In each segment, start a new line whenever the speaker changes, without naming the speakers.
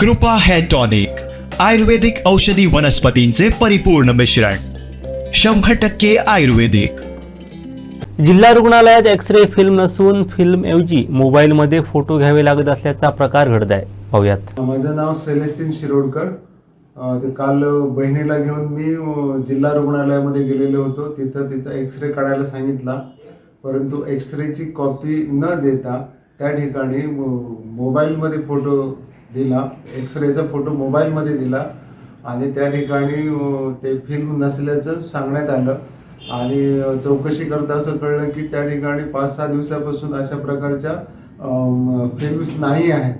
कृपा hair tonic आयुर्वेदिक औषधी वनस्पतींचे परिपूर्ण मिश्रण शंभर टक्के आयुर्वेदिक.
जिल्हा रुग्णालयात एक्स रे फिल्म नसून फिल्मऐवजी मोबाईलमध्ये फोटो घ्यावे लागत असल्याचा प्रकार घडत आहे. पाहूयात.
माझं नाव सेलेस्टिन शिरोडकर. अ, ते काल बहिणीला घेऊन मी जिल्हा रुग्णालयामध्ये गेलेलो होतो. तिथं तिचा एक्स रे काढायला सांगितला. परंतु एक्स रेची कॉपी न देता त्या ठिकाणी मोबाईलमध्ये फोटो दिला एक्सरेचा फोटो मोबाईलमध्ये दिला आणि त्या ठिकाणी ते फिल्म नसल्याचं सांगण्यात आलं. आणि चौकशी करता असं कळलं की त्या ठिकाणी पाच सहा दिवसापासून अशा प्रकारच्या फिल्म्स नाही आहेत.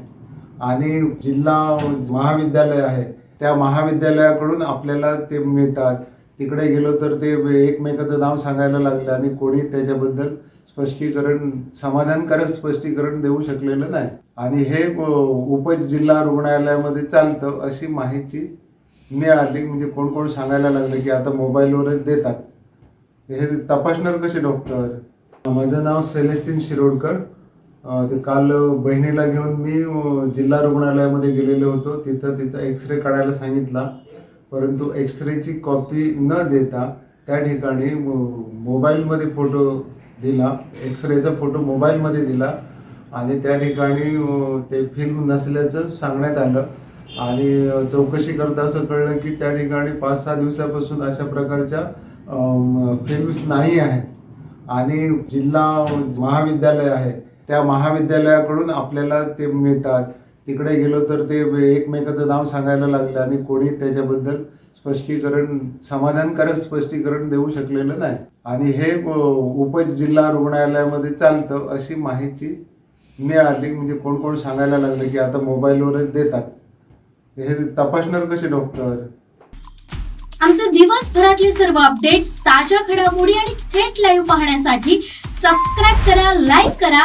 आणि जिल्हा महाविद्यालय आहे त्या महाविद्यालयाकडून आपल्याला ते मिळतात. तिकडे गेलो तर ते एकमेकाचं नाव सांगायला लागलं आणि कोणी त्याच्याबद्दल स्पष्टीकरण समाधानकारक स्पष्टीकरण देऊ शकलेलं नाही. आणि हे उपज उपजिल्हा रुग्णालयामध्ये चालतं अशी माहिती मिळाली. म्हणजे कोण कोण सांगायला लागलं की आता मोबाईलवरच देतात. हे तपासणार कसे डॉक्टर? माझं नाव सेलेस्तीन शिरोडकर. ते काल बहिणीला घेऊन मी जिल्हा रुग्णालयामध्ये गेलेलो होतो. तिथं तिचा एक्स रे काढायला सांगितला. परंतु एक्सरेची कॉपी न देता त्या ठिकाणी मो- मोबाईलमध्ये फोटो दिला एक्सरेचा फोटो मोबाईलमध्ये दिला आणि त्या ठिकाणी ते फिल्म नसल्याचं सांगण्यात आलं. आणि चौकशी करता असं कळलं की त्या ठिकाणी पाच सहा दिवसापासून अशा प्रकारच्या फिल्म्स नाही आहेत. आणि जिल्हा महाविद्यालय आहे त्या महाविद्यालयाकडून आपल्याला ते मिळतात. तिकडे गेलो तर ते एकमेकाचं नाव सांगायला लागलं आणि कोणी त्याच्याबद्दल स्पष्टीकरण समाधानकारक स्पष्टीकरण देऊ शकलेलं नाही. आणि हे अ, उपजिल्हा रुग्णालयामध्ये चालतं अशी माहिती मिळाली. म्हणजे कोण कोण सांगायला लागलं की आता मोबाईलवरच देतात. हे तपासणार कसे डॉक्टर?
आमचे दिवसभरातले सर्व अपडेट्स ताज्या घडामोडी आणि थेट लाईव्ह पाहण्यासाठी सबस्क्राईब करा लाईक करा.